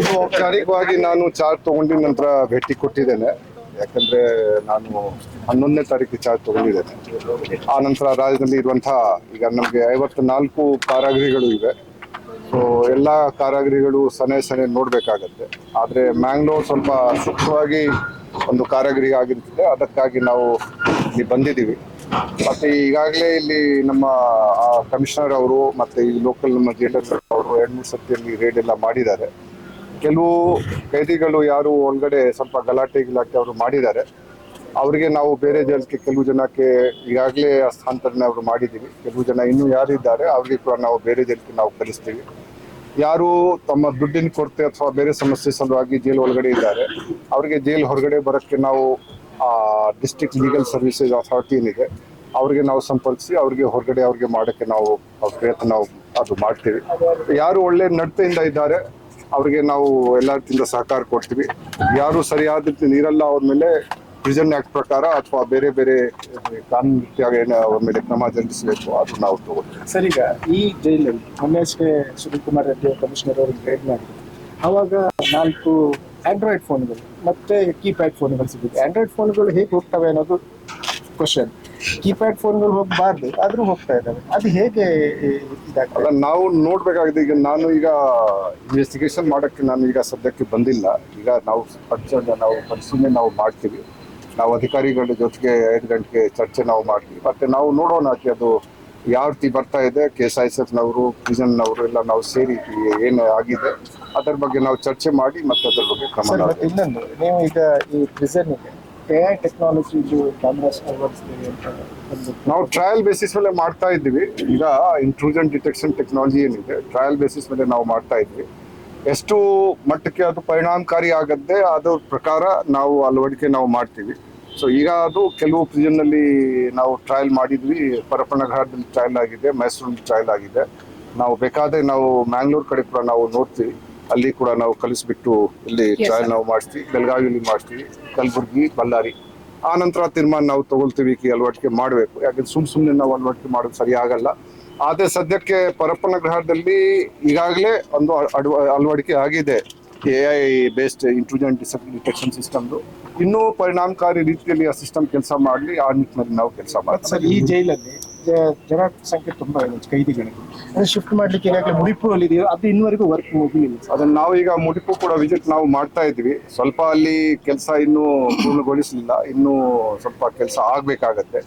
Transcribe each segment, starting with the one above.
ಇದು ಔಪಚಾರಿಕವಾಗಿ ನಾನು ಚಾರ್ಜ್ ತಗೊಂಡಿದ ನಂತರ ಭೇಟಿ ಕೊಟ್ಟಿದ್ದೇನೆ. ಯಾಕಂದ್ರೆ ನಾನು ಹನ್ನೊಂದನೇ ತಾರೀಕು ಚಾರ್ಜ್ ತಗೊಂಡಿದ್ದೇನೆ. ಆ ನಂತರ ರಾಜ್ಯದಲ್ಲಿ ಇರುವಂತಹ ಈಗ ನಮಗೆ ಐವತ್ನಾಲ್ಕು ಕಾರಾಗೃಹಗಳು ಇವೆ. ಸೊ ಎಲ್ಲ ಕಾರಾಗೃಹಗಳು ಸನೆ ಸನೆ ನೋಡಬೇಕಾಗತ್ತೆ. ಆದ್ರೆ ಮ್ಯಾಂಗ್ಳೂರ್ ಸ್ವಲ್ಪ ಸೂಕ್ಷ್ಮವಾಗಿ ಒಂದು ಕಾರಾಗೃಹ ಆಗಿರ್ತದೆ. ಅದಕ್ಕಾಗಿ ನಾವು ಇಲ್ಲಿ ಬಂದಿದ್ದೀವಿ. ಮತ್ತೆ ಈಗಾಗಲೇ ಇಲ್ಲಿ ನಮ್ಮ ಕಮಿಷನರ್ ಅವರು ಮತ್ತೆ ಈ ಲೋಕಲ್ ನಮ್ಮ ಜೇಡರ್ ಅವರು ಎರಡು ಮೂರು ಸತಿಯಲ್ಲಿ ರೇಡ್ ಎಲ್ಲ ಮಾಡಿದ್ದಾರೆ. ಕೆಲವು ಕೈದಿಗಳು ಯಾರು ಒಳಗಡೆ ಸ್ವಲ್ಪ ಗಲಾಟೆ ಗಿಲಾಟೆ ಅವರು ಮಾಡಿದ್ದಾರೆ. ಅವರಿಗೆ ನಾವು ಬೇರೆ ಜೈಲಿಗೆ ಕೆಲವು ಜನಕ್ಕೆ ಈಗಾಗಲೇ ಹಸ್ತಾಂತರಣ ಅವರು ಮಾಡಿದ್ದೀವಿ. ಕೆಲವು ಜನ ಇನ್ನೂ ಯಾರಿದ್ದಾರೆ, ಅವ್ರಿಗೆ ಕೂಡ ನಾವು ಬೇರೆ ಜೈಲಿಗೆ ನಾವು ಕಳಿಸ್ತೀವಿ. ಯಾರು ತಮ್ಮ ದುಡ್ಡಿನ ಕೊರತೆ ಅಥವಾ ಬೇರೆ ಸಮಸ್ಯೆ ಸಲುವಾಗಿ ಜೈಲು ಒಳಗಡೆ ಇದ್ದಾರೆ, ಅವರಿಗೆ ಜೈಲು ಹೊರಗಡೆ ಬರೋಕ್ಕೆ ನಾವು ಡಿಸ್ಟ್ರಿಕ್ಟ್ ಲೀಗಲ್ ಸರ್ವಿಸಸ್ ಅಥಾರಿಟಿ ಏನಿದೆ, ಅವ್ರಿಗೆ ನಾವು ಸಂಪರ್ಕಿಸಿ, ಅವ್ರಿಗೆ ಹೊರಗಡೆ ಅವ್ರಿಗೆ ಮಾಡೋಕ್ಕೆ ನಾವು ಪ್ರಯತ್ನ ನಾವು ಅದು ಮಾಡ್ತೀವಿ. ಯಾರು ಒಳ್ಳೆ ನಡತೆಯಿಂದ ಇದ್ದಾರೆ ಅವ್ರಿಗೆ ನಾವು ಎಲ್ಲ ರೀತಿಯಿಂದ ಸಹಕಾರ ಕೊಡ್ತೀವಿ. ಯಾರು ಸರಿಯಾದ ರೀತಿ ನೀರಲ್ಲ ಅವ್ರ ಮೇಲೆ ಪ್ರಿಸನ್ ಆಕ್ಟ್ ಪ್ರಕಾರ ಅಥವಾ ಬೇರೆ ಬೇರೆ ಕಾನೂನು ಏನು ಅವ್ರ ಮೇಲೆ ಕ್ರಮ ಜರುಗಿಸಬೇಕು ಅದು ನಾವು ತಗೋತೀವಿ ಸರ್, ಈಗ ಈ ಜೈಲಲ್ಲಿ ಮೊನ್ನೆ ಅಷ್ಟೇ ಸುನೀಲ್ ರೆಡ್ಡಿ ಕಮಿಷನರ್ ಅವರಿಗೆ ಗೈಡ್ ಮಾಡಿದ್ರು. ಅವಾಗ ನಾಲ್ಕು ಆಂಡ್ರಾಯ್ಡ್ ಫೋನ್ಗಳು ಮತ್ತೆ ಕೀಪ್ಯಾಡ್ ಫೋನ್ಗಳು ಸಿಗುತ್ತೆ. ಆಂಡ್ರಾಯ್ಡ್ ಫೋನ್ಗಳು ಹೇಗೆ ಹೋಗ್ತವೆ ಅನ್ನೋದು ಕ್ವಶನ್ ಕೀಪ್ಯಾಡ್ ಫೋನ್ಗಳು ಹೋಗಬಾರ್ದು ಆದ್ರೂ ಹೋಗ್ತಾ ಇದ್ದಾರೆ ಅದು ಹೇಗೆ ಇದಾಗ್ತದೆ ನಾವು ನೋಡ್ಬೇಕಾಗಿದೆ ಈಗ ನಾನು ಈಗ ಇನ್ವೆಸ್ಟಿಗೇಷನ್ ಮಾಡಕ್ಕೆ ನಾನು ಈಗ ಸದ್ಯಕ್ಕೆ ಬಂದಿಲ್ಲ. ಈಗ ನಾವು ಪರಿಚಯ ನಾವು ಪರಿಶೀಲನೆ ನಾವು ಮಾಡ್ತೀವಿ. ನಾವು ಅಧಿಕಾರಿಗಳ ಜೊತೆಗೆ ಐದು ಗಂಟೆಗೆ ಚರ್ಚೆ ನಾವು ಮಾಡ್ತೀವಿ. ಮತ್ತೆ ನಾವು ನೋಡೋಣ ಅದು ಯಾವ ರೀತಿ ಬರ್ತಾ ಇದೆ ಕೆ ಎಸ್ ಐ ಎಸ್ ಎಫ್ನವರು ಪ್ರಿಸನ್ನವರು ಎಲ್ಲ ನಾವು ಸೇರಿ ಏನು ಆಗಿದೆ ಅದರ ಬಗ್ಗೆ ನಾವು ಚರ್ಚೆ ಮಾಡಿ ಮತ್ತೆ ಅದರ ಬಗ್ಗೆ ಕ್ರಮ ಇನ್ನೊಂದು ನೀವು ಈಗ ಈ ಪ್ರಿಸನ್ಗೆ ಟೆಕ್ನಾಲಜಿದು ಕ್ಯಾಮ್ರಾಸ್ ಅಳವಡಿಸ್ತೀವಿ ಅಂತ ನಾವು ಟ್ರಯಲ್ ಬೇಸಿಸ್ ಮೇಲೆ ಮಾಡ್ತಾ ಇದ್ದೀವಿ. ಈಗ ಇಂಟ್ರೂಜನ್ ಡಿಟೆಕ್ಷನ್ ಟೆಕ್ನಾಲಜಿ ಏನಿದೆ ಟ್ರಯಲ್ ಬೇಸಿಸ್ ಮೇಲೆ ನಾವು ಮಾಡ್ತಾ ಇದ್ವಿ ಎಷ್ಟು ಮಟ್ಟಕ್ಕೆ ಅದು ಪರಿಣಾಮಕಾರಿ ಆಗುತ್ತೆ ಅದ್ರ ಪ್ರಕಾರ ನಾವು ಅಳವಡಿಕೆ ನಾವು ಮಾಡ್ತೀವಿ. ಸೊ ಈಗ ಅದು ಕೆಲವು prison ನಲ್ಲಿ ನಾವು ಟ್ರಯಲ್ ಮಾಡಿದ್ವಿ. ಪರಪನಘಾಟದಲ್ಲಿ ಟ್ರಯಲ್ ಆಗಿದೆ, ಮೈಸೂರಲ್ಲಿ ಟ್ರಯಲ್ ಆಗಿದೆ. ನಾವು ಬೇಕಾದ್ರೆ ನಾವು ಮ್ಯಾಂಗ್ಳೂರ್ ಕಡೆ ಕೂಡ ನಾವು ನೋಡ್ತೀವಿ. ಅಲ್ಲಿ ಕೂಡ ನಾವು ಕಲಿಸ್ಬಿಟ್ಟು ಇಲ್ಲಿ ಟ್ರಯಲ್ ನಾವು ಮಾಡ್ತೀವಿ ಬೆಳಗಾವಿಯಲ್ಲಿ ಮಾಡ್ತೀವಿ ಕಲಬುರ್ಗಿ ಬಳ್ಳಾರಿ. ಆ ನಂತರ ತೀರ್ಮಾನ ನಾವು ತಗೊಳ್ತೀವಿ ಈ ಅಳವಡಿಕೆ ಮಾಡಬೇಕು. ಯಾಕಂದ್ರೆ ಸುಮ್ ಸುಮ್ಮನೆ ನಾವು ಅಳವಡಿಕೆ ಮಾಡೋದು ಸರಿ ಆಗಲ್ಲ. ಆದ್ರೆ ಸದ್ಯಕ್ಕೆ ಪರಪ್ಪನ ಗ್ರಹದಲ್ಲಿ ಈಗಾಗಲೇ ಒಂದು ಅಡ್ವ ಅಳವಡಿಕೆ ಆಗಿದೆ. A I based intelligent detection ಸಿಸ್ಟಮ್ದು ಇನ್ನೂ ಪರಿಣಾಮಕಾರಿ ರೀತಿಯಲ್ಲಿ ಆ ಸಿಸ್ಟಮ್ ಕೆಲಸ ಮಾಡಲಿ ಆ ನಿಟ್ಟಿನಲ್ಲಿ ನಾವು ಕೆಲಸ ಮಾಡ್ತೀವಿ. ಸರ್ ಈ ಜೈಲಲ್ಲಿ ಜನ ಸಂಖ್ಯೆ ತುಂಬಾ ಇದೆ ಕೈದಿಗಳಿಗೆ ಅದನ್ನ ಶಿಫ್ಟ್ ಮಾಡ್ಲಿಕ್ಕೆ ಈಗಾಗಲೇ ಮುಡಿಪುರಲ್ಲಿ ಇದೆಯೋ ಅದು ಇನ್ನುವರೆಗೂ ವರ್ಕ್ ಮುಗಿಲಿಲ್ಲ. ಅದನ್ನ ನಾವು ಈಗ ಮುಡಿಪು ಕೂಡ ವಿಸಿಟ್ ನಾವು ಮಾಡ್ತಾ ಇದ್ವಿ. ಸ್ವಲ್ಪ ಅಲ್ಲಿ ಕೆಲಸ ಇನ್ನೂ ಪೂರ್ಣಗೊಳಿಸಲಿಲ್ಲ. ಇನ್ನೂ ಸ್ವಲ್ಪ ಕೆಲಸ ಆಗ್ಬೇಕಾಗತ್ತೆ.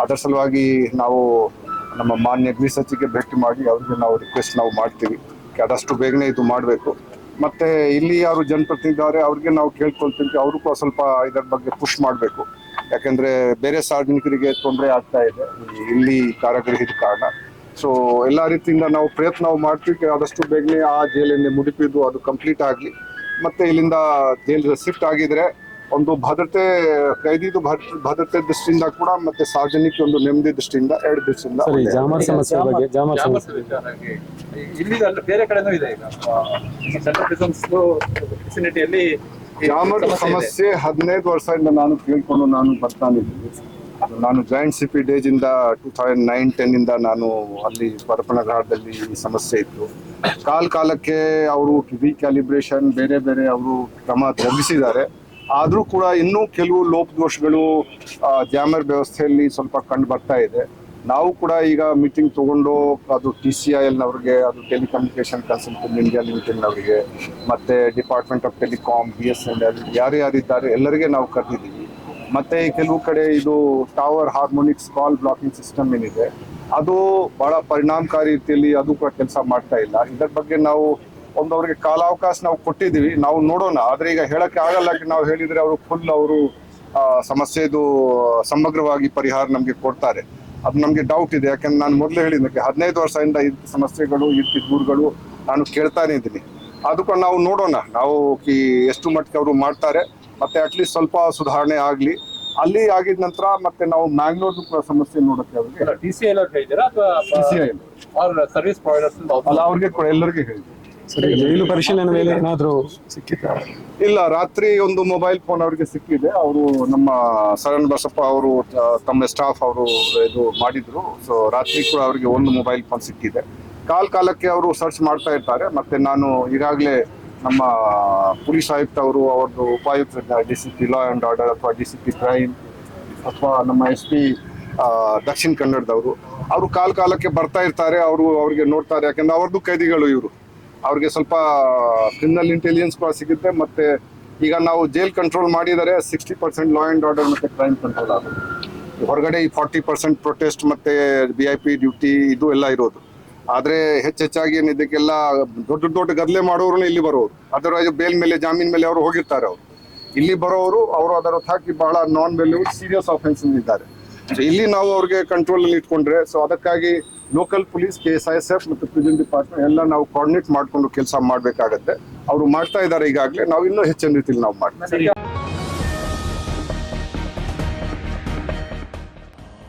ಅದರ ಸಲುವಾಗಿ ನಾವು ನಮ್ಮ ಮಾನ್ಯ ಗೃಹ ಸಚಿವರಿಗೆ ಭೇಟಿ ಮಾಡಿ ಅವ್ರಿಗೆ ನಾವು ರಿಕ್ವೆಸ್ಟ್ ನಾವು ಮಾಡ್ತೀವಿ. ಆದಷ್ಟು ಬೇಗನೆ ಇದು ಮಾಡಬೇಕು. ಮತ್ತೆ ಇಲ್ಲಿ ಯಾರು ಜನಪ್ರತಿನಿಧಿ ಅವ್ರಿಗೆ ನಾವು ಕೇಳ್ಕೊಳ್ತೀವಿ. ಅವರು ಕೂಡ ಸ್ವಲ್ಪ ಇದರ ಬಗ್ಗೆ ಪುಷ್ ಮಾಡಬೇಕು. ಯಾಕಂದ್ರೆ ಬೇರೆ ಸಾರ್ವಜನಿಕರಿಗೆ ತೊಂದರೆ ಆಗ್ತಾ ಇದೆ. ಇಲ್ಲಿ ಕಾರಾಗೃಹದ ಕಾರಣ. ಸೊ ಎಲ್ಲಾ ರೀತಿಯಿಂದ ನಾವು ಪ್ರಯತ್ನ ನಾವು ಮಾಡ್ತೀವಿ ಆದಷ್ಟು ಬೇಗನೆ ಆ ಜೈಲಿಂದ ಮುಡಿಪಿದ್ದು ಅದು ಕಂಪ್ಲೀಟ್ ಆಗಲಿ. ಮತ್ತೆ ಇಲ್ಲಿಂದ ಜೈಲ್ ಶಿಫ್ಟ್ ಆಗಿದ್ರೆ ಒಂದು ಭದ್ರತೆ ಕೈದಿದು ಭದ್ರ- ಭದ್ರತೆ ದೃಷ್ಟಿಯಿಂದ ಕೂಡ ಮತ್ತೆ ಸಾರ್ವಜನಿಕ ಒಂದು ನೆಮ್ಮದಿ ದೃಷ್ಟಿಯಿಂದ ಎರಡು ದೃಷ್ಟಿಯಿಂದ. ಜಾಮರ್ ಸಮಸ್ಯೆ ಬಗ್ಗೆ ಜಾಮರ್ ಇಲ್ಲಿ ಬೇರೆ ಕಡೆನೂ ಇದೆ ಈಗ. ಸೆಂಟ್ರಲ್ ಪ್ರಿಸನ್ಸ್ ವಿಸಿನಿಟಿಯಲ್ಲಿ ಜಾಮರ್ ಸಮಸ್ಯೆ ಹದಿನೈದು ವರ್ಷದಿಂದ ನಾನು ಕೇಳ್ಕೊಂಡು ನಾನು ಬರ್ತಾನಿದ್ದೀನಿ. ನಾನು ಜಾಯಿಂಟ್ ಸಿ ಪಿ ಡೇಜ್ ಇಂದ ಟೂ ತೌಸಂಡ್ ನೈನ್ ಟೆನ್ ಇಂದ ನಾನು ಅಲ್ಲಿ ಪರಪನಘಾಟದಲ್ಲಿ ಈ ಸಮಸ್ಯೆ ಇತ್ತು. ಕಾಲ ಕಾಲಕ್ಕೆ ಅವರು ರೀಕ್ಯಾಲಿಬ್ರೇಷನ್ ಬೇರೆ ಬೇರೆ ಅವರು ಕ್ರಮ ಜರುಗಿಸಿದ್ದಾರೆ ಆದರೂ ಕೂಡ ಇನ್ನೂ ಕೆಲವು ಲೋಪದೋಷಗಳು ಜಾಮರ್ ವ್ಯವಸ್ಥೆಯಲ್ಲಿ ಸ್ವಲ್ಪ ಕಂಡು ಬರ್ತಾ ಇದೆ. ನಾವು ಕೂಡ ಈಗ ಮೀಟಿಂಗ್ ತಗೊಂಡು ಅದು ಟಿ ಸಿ ಐ ಎಲ್ನವ್ರಿಗೆ ಅದು ಟೆಲಿಕಮ್ಯುನಿಕೇಶನ್ ಕನ್ಸಲ್ಟೆಂಟ್ ಇಂಡಿಯಾ ಲಿಮಿಟೆಡ್ನವರಿಗೆ ಮತ್ತೆ department of telecom B S N L ಯಾರ್ಯಾರಿದ್ದಾರೆ ಎಲ್ಲರಿಗೆ ನಾವು ಕರೆದಿದ್ದೀವಿ. ಮತ್ತೆ ಕೆಲವು ಕಡೆ ಇದು tower harmonics call blocking system ಏನಿದೆ, ಅದು ಬಹಳ ಪರಿಣಾಮಕಾರಿ ರೀತಿಯಲ್ಲಿ ಅದು ಕೂಡ ಕೆಲಸ ಮಾಡ್ತಾ ಇಲ್ಲ. ಇದರ ಬಗ್ಗೆ ನಾವು ಒಂದು ಅವರಿಗೆ ಕಾಲಾವಕಾಶ ನಾವು ಕೊಟ್ಟಿದ್ದೀವಿ. ನಾವು ನೋಡೋಣ. ಆದರೆ ಈಗ ಹೇಳಕ್ಕೆ ಆಗಲ್ಲ ನಾವು ಹೇಳಿದರೆ ಅವರು ಫುಲ್ ಅವರು ಸಮಸ್ಯೆದು, ಸಮಗ್ರವಾಗಿ ಪರಿಹಾರ ನಮಗೆ ಕೊಡ್ತಾರೆ. ಅದು ನಮಗೆ ಡೌಟ್ ಇದೆ. ಯಾಕಂದ್ರೆ ನಾನು ಮೊದಲೇ ಹೇಳಿದ್ದಕ್ಕೆ ಹದಿನೈದು ವರ್ಷದಿಂದ ಈ ಸಮಸ್ಯೆಗಳು ಈ ದೂರುಗಳು ನಾನು ಕೇಳ್ತಾನೆ ಇದ್ದೀನಿ. ಅದಕ್ಕೂ ನಾವು ನೋಡೋಣ. ನಾವು ಕಿ ಎಷ್ಟು ಮಟ್ಟಿಗೆ ಅವರು ಮಾಡ್ತಾರೆ. ಮತ್ತು ಅಟ್ಲೀಸ್ಟ್ ಸ್ವಲ್ಪ ಸುಧಾರಣೆ ಆಗಲಿ. ಅಲ್ಲಿ ಆಗಿದ ನಂತರ ಮತ್ತೆ ನಾವು ಮ್ಯಾಂಗ್ಳೂರ್ದು ಕೂಡ ಸಮಸ್ಯೆ ನೋಡಕ್ಕೆ ಅವ್ರಿಗೆ T C I service providers ಅಲ್ಲ. ಅವ್ರಿಗೆ ಕೂಡ ಎಲ್ಲರಿಗೂ ಹೇಳಿದ್ವಿ ಸರಿ ಜೈಲು ಪರಿಶೀಲನೆ ಮೇಲೆ ಏನಾದ್ರು ಸಿಕ್ಕಿತ್ತ ಇಲ್ಲ ರಾತ್ರಿ ಒಂದು ಮೊಬೈಲ್ ಫೋನ್ ಅವರಿಗೆ ಸಿಕ್ಕಿದೆ. ಅವರು ನಮ್ಮ ಸರಣ್ ಬಸಪ್ಪ ಅವರು ತಮ್ಮ ಸ್ಟಾಫ್ ಅವರು ಇದು ಮಾಡಿದ್ರು. ಸೊ ರಾತ್ರಿ ಕೂಡ ಅವರಿಗೆ ಒಂದು ಮೊಬೈಲ್ ಫೋನ್ ಸಿಕ್ಕಿದೆ. ಕಾಲ್ ಕಾಲಕ್ಕೆ ಅವರು ಸರ್ಚ್ ಮಾಡ್ತಾ ಇರ್ತಾರೆ. ಮತ್ತೆ ನಾನು ಈಗಾಗಲೇ ನಮ್ಮ ಪೊಲೀಸ್ ಆಯುಕ್ತ ಅವರು ಅವ್ರದ್ದು ಉಪಾಯುಕ್ತ D C P law and order ಅಥವಾ ಡಿ ಸಿ ಪಿ ಕ್ರೈಮ್ ಅಥವಾ ನಮ್ಮ ಎಸ್ ಪಿ ದಕ್ಷಿಣ ಕನ್ನಡದವರು ಅವರು ಕಾಲ ಕಾಲಕ್ಕೆ ಬರ್ತಾ ಇರ್ತಾರೆ. ಅವರು ಅವ್ರಿಗೆ ನೋಡ್ತಾರೆ. ಯಾಕಂದ್ರೆ ಅವ್ರದ್ದು ಕೈದಿಗಳು ಇವರು. ಅವ್ರಿಗೆ ಸ್ವಲ್ಪ ಕ್ರಿಮಿನಲ್ ಇಂಟೆಲಿಜೆನ್ಸ್ ಕೂಡ ಸಿಗುತ್ತೆ. ಮತ್ತೆ ಈಗ ನಾವು ಜೈಲ್ ಕಂಟ್ರೋಲ್ ಮಾಡಿದರೆ sixty percent law and order ಮತ್ತೆ ಕ್ರೈಮ್ ಕಂಟ್ರೋಲ್ ಆಗುತ್ತೆ. ಹೊರಗಡೆ ಈ ಫಾರ್ಟಿ ಪರ್ಸೆಂಟ್ ಪ್ರೊಟೆಸ್ಟ್ ಮತ್ತೆ ಬಿ ಐ ಪಿ ಡ್ಯೂಟಿ ಇದು ಎಲ್ಲ ಇರೋದು. ಆದ್ರೆ ಹೆಚ್ಚೆಚ್ಚಾಗಿ ಏನು ಇದಕ್ಕೆಲ್ಲ ದೊಡ್ಡ ದೊಡ್ಡ ಗದ್ದಲೆ ಮಾಡೋರು ಇಲ್ಲಿ ಬರೋರು. ಅದರ ಬೇಲ್ ಮೇಲೆ, ಜಾಮೀನ್ ಮೇಲೆ ಅವರು ಹೋಗಿರ್ತಾರೆ ಅವರು. ಇಲ್ಲಿ ಬರೋರು ಅವರು ಅದರ ಹಾಕಿ ಬಹಳ ನಾನ್ ವ್ಯಾಲ್ಯೂ ಸೀರಿಯಸ್ ಆಫೆನ್ಸ್ ಇದ್ದಾರೆ. ಸೊ ಇಲ್ಲಿ ನಾವು ಅವ್ರಿಗೆ ಕಂಟ್ರೋಲ್ ಅಲ್ಲಿ ಇಟ್ಕೊಂಡ್ರೆ ಸೊ ಅದಕ್ಕಾಗಿ local police K S I S F ಮತ್ತು ಡಿಪಾರ್ಟ್ಮೆಂಟ್ ಎಲ್ಲ ನಾವು ಕೋಆರ್ಡಿನೇಟ್ ಮಾಡ್ಕೊಂಡು ಕೆಲಸ ಮಾಡಬೇಕಾಗತ್ತೆ. ಅವರು ಮಾಡ್ತಾ ಇದ್ದಾರೆ ಈಗಾಗಲೇ, ನಾವು ಇನ್ನೂ ಹೆಚ್ಚಿನ ರೀತಿಯಲ್ಲಿ ನಾವು ಮಾಡ್ತೀವಿ.